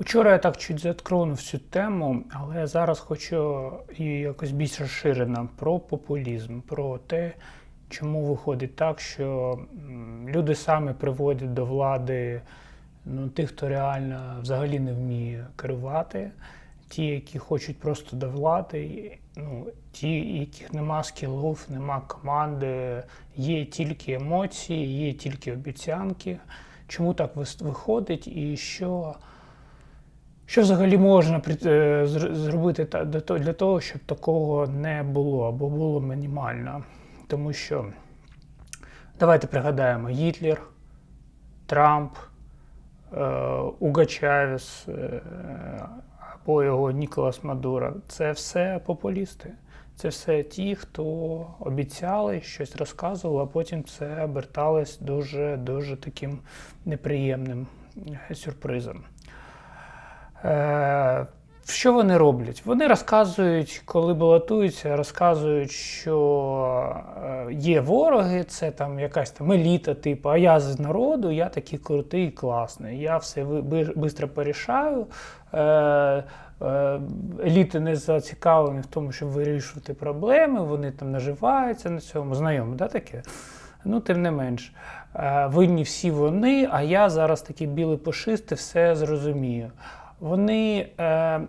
Учора я так чуть заткнув цю тему, але зараз хочу її якось більш розширено про популізм, про те, чому виходить так, що люди самі приводять до влади ну, тих, хто реально взагалі не вміє керувати, ті, які хочуть просто до влади, ну, ті, яких нема скілів, нема команди, є тільки емоції, є тільки обіцянки. Чому так виходить і що. Що взагалі можна е, зробити для того, щоб такого не було або було мінімально? Тому що давайте пригадаємо Гітлер, Трамп, е, Уго Чавес е, або його Ніколас Мадуро. Це все популісти. Це все ті, хто обіцяли, щось розказували, а потім це оберталось дуже дуже таким неприємним сюрпризом. Е, що вони роблять? Вони розказують, коли балотуються, розказують, що е, є вороги, це там якась там еліта, типу, а я з народу, я такий крутий і класний. Я все швидко порішаю. Е, еліти не зацікавлені в тому, щоб вирішувати проблеми, вони там наживаються на цьому. Знайомо, да, таке? Ну, тим не менш, винні всі вони, а я зараз такий білий пушистий, все зрозумію. Вони е,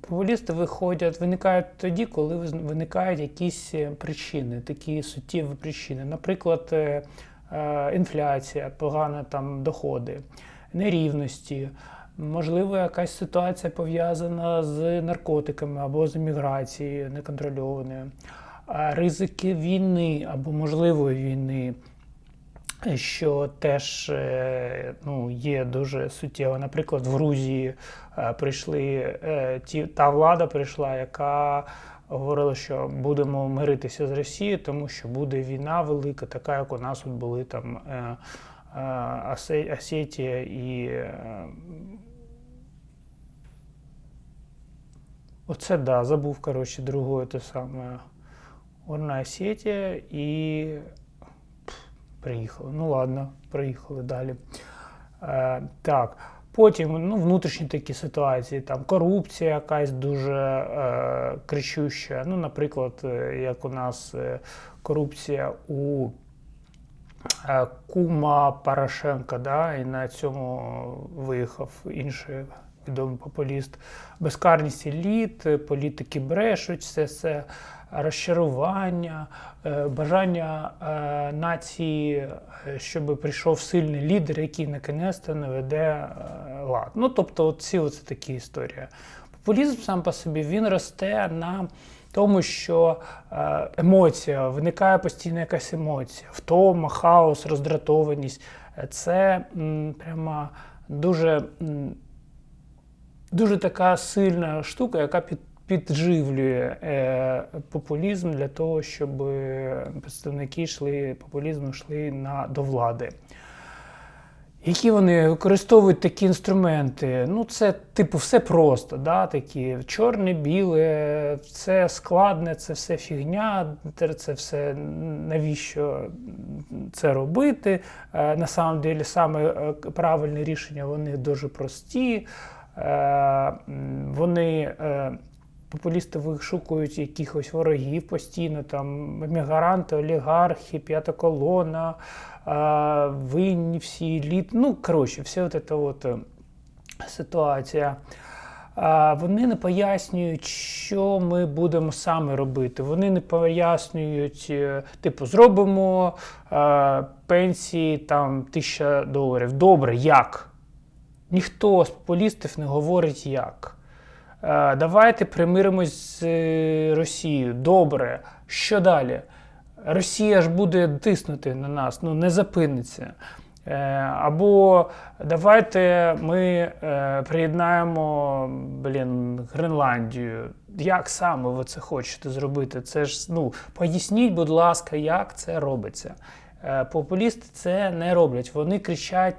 популісти виходять, виникають тоді, коли виникають якісь е, причини, такі суттєві причини. Наприклад, е, е, інфляція, погані там доходи, нерівності. Можливо, якась ситуація пов'язана з наркотиками або з міграцією неконтрольованою, ризики війни або можливої війни що теж е, ну, є дуже суттєво. Наприклад, в Грузії е, прийшли е, ті, та влада прийшла, яка говорила, що будемо миритися з Росією, тому що буде війна велика, така як у нас от були там Осетія і. Оце да, забув, коротше, другое те саме. Горна Осетія і Приїхали. Ну ладно, приїхали далі. Е, так. Потім ну, внутрішні такі ситуації, там корупція якась дуже е, кричуща. Ну, наприклад, е, як у нас е, корупція у е, кума Порошенка, да, і на цьому виїхав інший відомий популіст. Безкарність еліт, е, політики брешуть, все це розчарування, е, бажання е, нації, щоб прийшов сильний лідер, який наконець-то наведе лад. Ну, тобто, от ці оце такі історії. Популізм сам по собі він росте на тому, що емоція, виникає постійно якась емоція, втома, хаос, роздратованість. Це м, прямо дуже, м, дуже така сильна штука, яка під, підживлює е, популізм для того, щоб представники йшли, популізму йшли на, до влади. Які вони використовують такі інструменти? Ну, це, типу, все просто, да, такі чорне, біле, це складне, це все фігня, це все навіщо це робити. Е, На самом деле, саме е, правильне рішення вони дуже прості. Е, Вони е, популісти вишукують якихось ворогів постійно, там мігранти, олігархи, п'ята колона, винні всі еліт. Ну, коротше, вся от ця от е, ситуація. Вони не пояснюють, що ми будемо саме робити. Вони не пояснюють, е, типу, зробимо е, пенсії там тисяча доларів. Добре, як? Ніхто з популістів не говорить як. Е, Давайте примиримось з е, Росією. Добре. Що далі? Росія ж буде тиснути на нас, ну не запиниться. Е, Або давайте ми приєднаємо блін, Гренландію. Як саме ви це хочете зробити? Це ж ну поясніть, будь ласка, як це робиться. Популісти це не роблять. Вони кричать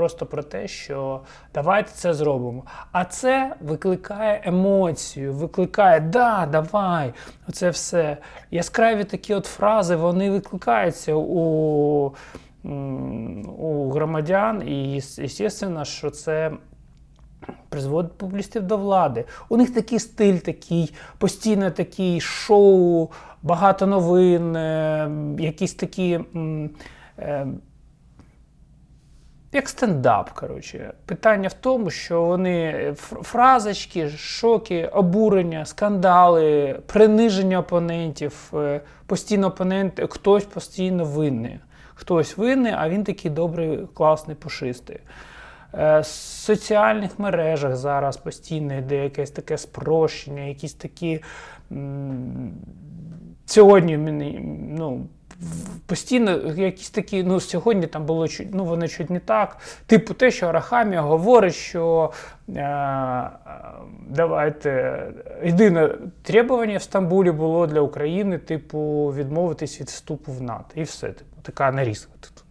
просто про те, що давайте це зробимо. А це викликає емоцію, викликає да, давай. Оце все. Яскраві такі от фрази вони викликаються у, у громадян, і звісно, що це призводить популістів до влади. У них такий стиль, такий, постійно такий шоу, багато новин, е, якісь такі. м, е, як стендап, коротше. Питання в тому, що вони фразочки, шоки, обурення, скандали, приниження опонентів, е, постійно опонент, хтось постійно винний. Хтось винний, а він такий добрий, класний, пушистий. Е, В соціальних мережах зараз постійно йде якесь таке спрощення, якісь такі. Сьогодні мені, ну, постійно якісь такі, ну сьогодні там було чуть, ну воно чуть не так. Типу, те, що Арахамія говорить, що е, давайте єдине требування в Стамбулі було для України, типу, відмовитись від вступу в НАТО. І все, типу, така нарізка тут.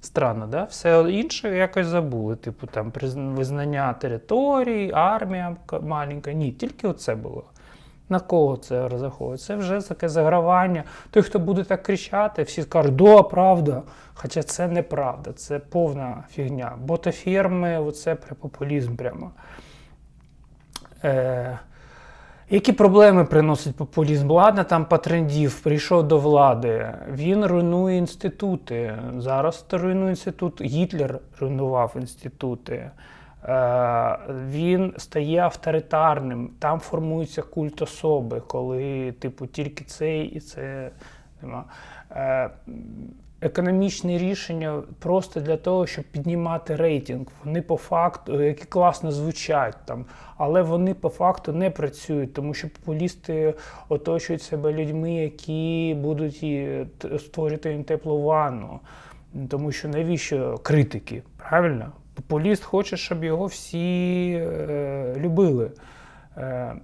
Странно, да? Все інше якось забули. Типу, там визнання територій, армія маленька. Ні, тільки оце було. На кого це розраховує? Це вже таке загравання. Той, хто буде так кричати, всі скажуть, да, правда. Хоча це неправда, це повна фігня. Ботаферми, оце прям популізм прямо. Е, які проблеми приносить популізм? Ладно, там по трендів прийшов до влади. Він руйнує інститути. Зараз руйнує інститут. Гітлер руйнував інститути. Е, Він стає авторитарним. Там формується культ особи, коли, типу, тільки цей і це нема. Е, Економічні рішення просто для того, щоб піднімати рейтинг. Вони по факту, які класно звучать там, але вони по факту не працюють, тому що популісти оточують себе людьми, які будуть створювати їм теплу ванну. Тому що навіщо критики? Правильно? Популіст хоче, щоб його всі е, любили. Е,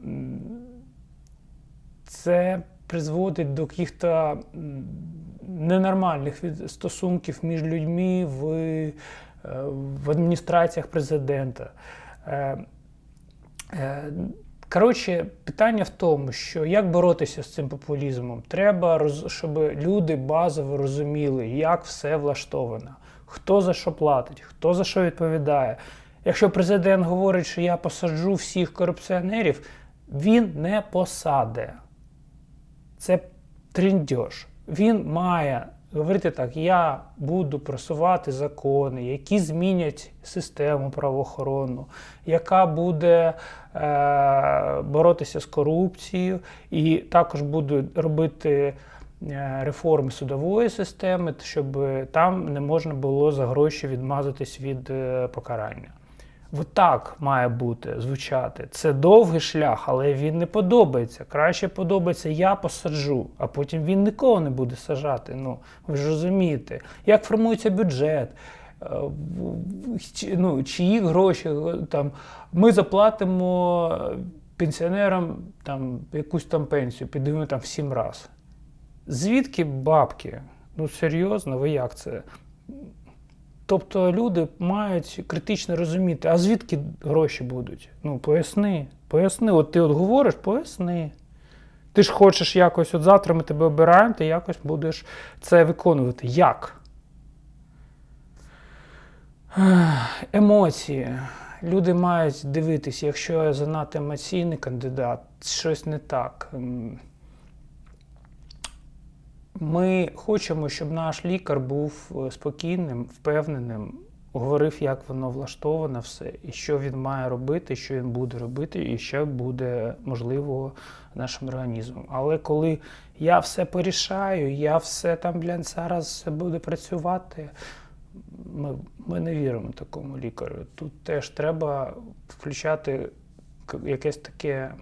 це призводить до яких-то ненормальних стосунків між людьми в, е, в адміністраціях президента. Е, е, Коротше, питання в тому, що як боротися з цим популізмом? Треба, щоб люди базово розуміли, як все влаштовано, хто за що платить, хто за що відповідає. Якщо президент говорить, що я посаджу всіх корупціонерів, він не посаде. Це тріндьош. Він має говорити так: я буду просувати закони, які змінять систему правоохоронну, яка буде е, боротися з корупцією, і також буде робити е, реформи судової системи, щоб там не можна було за гроші відмазатись від е, покарання. От так має бути звучати. Це довгий шлях, але він не подобається. Краще подобається, я посаджу, а потім він нікого не буде сажати. Ну, ви ж розумієте, як формується бюджет, е, ну, чиї гроші там. Ми заплатимо пенсіонерам там, якусь там пенсію, підемо там в сім разів. Звідки бабки? Ну серйозно, ви як це? Тобто люди мають критично розуміти, а звідки гроші будуть? Ну, поясни, поясни. От ти от говориш, поясни. Ти ж хочеш якось, от завтра ми тебе обираємо, ти якось будеш це виконувати. Як? Емоції. Люди мають дивитися, якщо я занадто емоційний кандидат, щось не так. Ми хочемо, щоб наш лікар був е, спокійним, впевненим, говорив, як воно влаштовано все, і що він має робити, що він буде робити, і що буде можливо нашим організмом. Але коли я все порішаю, я все там блін, зараз буде працювати, ми, ми не віримо такому лікарю. Тут теж треба включати якесь таке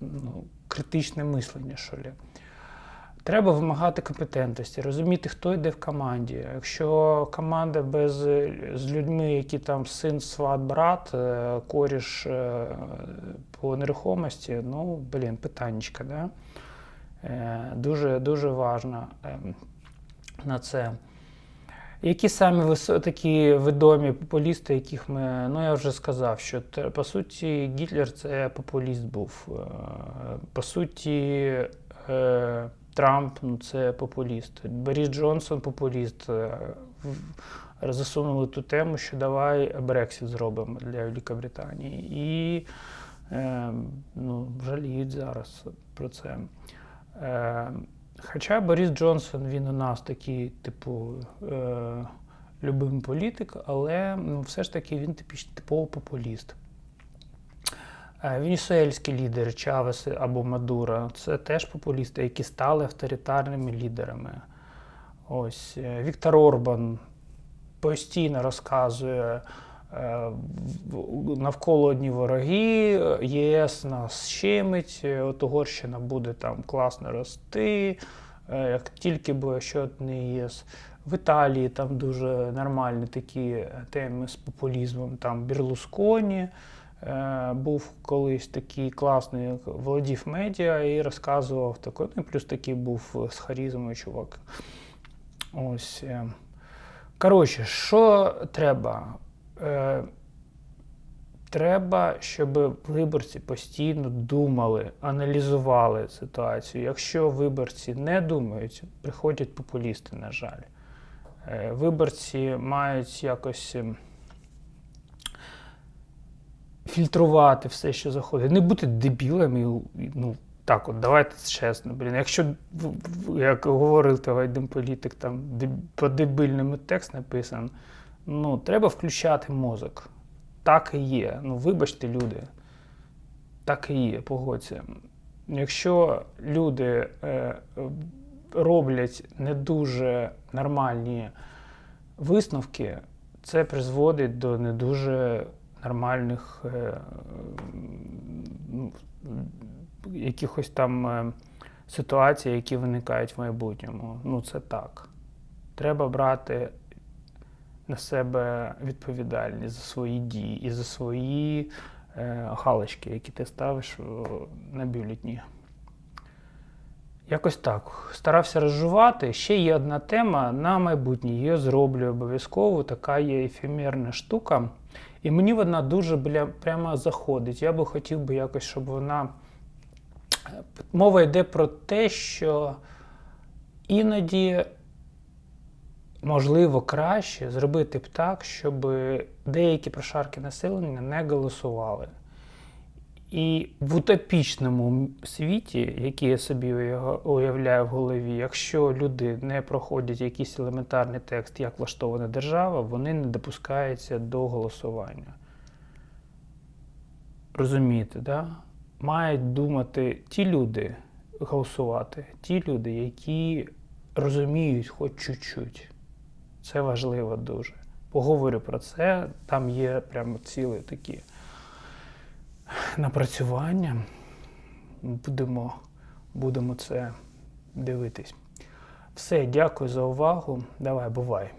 ну, критичне мислення, що ли. Треба вимагати компетентності, розуміти, хто йде в команді. Якщо команда без з людьми, які там син, сват, брат, е, коріш е, по нерухомості, ну блін, питаннячка, да? Е, Дуже дуже важно ем, на це. Які самі такі відомі популісти, яких ми. Ну, я вже сказав, що по суті Гітлер це популіст був. По суті, Трамп ну, це популіст. Борис Джонсон популіст. Е, засунули ту тему, що давай Брексит зробимо для Великобританії. І е, ну, жаліють зараз про це. Е, хоча Борис Джонсон, він у нас такий, типу, е, любимий політик, але ну, все ж таки він типіч, типовий популіст. Е, Венесуельські лідери Чавес або Мадуро це теж популісти, які стали авторитарними лідерами. Ось е, Віктор Орбан постійно розказує е, навколо одні вороги, ЄС нас щемить, от Угорщина буде там класно рости, як тільки буде ще один ЄС. В Італії там дуже нормальні такі теми з популізмом. Там Берлусконі е, був колись такий класний, як володів медіа і розказував таке. Ну і плюс такий був з харізмою чувак. Ось. е. Коротше, що треба? Е, треба, щоб виборці постійно думали, аналізували ситуацію. Якщо виборці не думають, приходять популісти, на жаль. Е, Виборці мають якось ем, фільтрувати все, що заходить. Не бути дебілами. Ну, так, от давайте чесно, блін. Якщо, як говорив той один політик, там по дебільному текст написан, ну, треба включати мозок. Так і є. Ну, вибачте, люди. Так і є, погодься. Якщо люди е, роблять не дуже нормальні висновки, це призводить до не дуже нормальних е, якихось там е, ситуацій, які виникають в майбутньому. Ну, це так. Треба брати на себе відповідальність за свої дії і за свої е, галочки, які ти ставиш на бюлетні. Якось так. Старався розжувати. Ще є одна тема на майбутнє. Її зроблю обов'язково. Така є ефемерна штука. І мені вона дуже бля, прямо заходить. Я би хотів би якось, щоб вона. Мова йде про те, що іноді можливо краще зробити б так, щоб деякі прошарки населення не голосували. І в утопічному світі, який я собі уявляю в голові, якщо люди не проходять якийсь елементарний текст, як влаштована держава, вони не допускаються до голосування. Розумієте, да? Мають думати ті люди голосувати, ті люди, які розуміють хоч чуть-чуть. Це важливо дуже. Поговорю про це. Там є прямо цілі такі напрацювання. Будемо, будемо це дивитись. Все, дякую за увагу. Давай, бувай.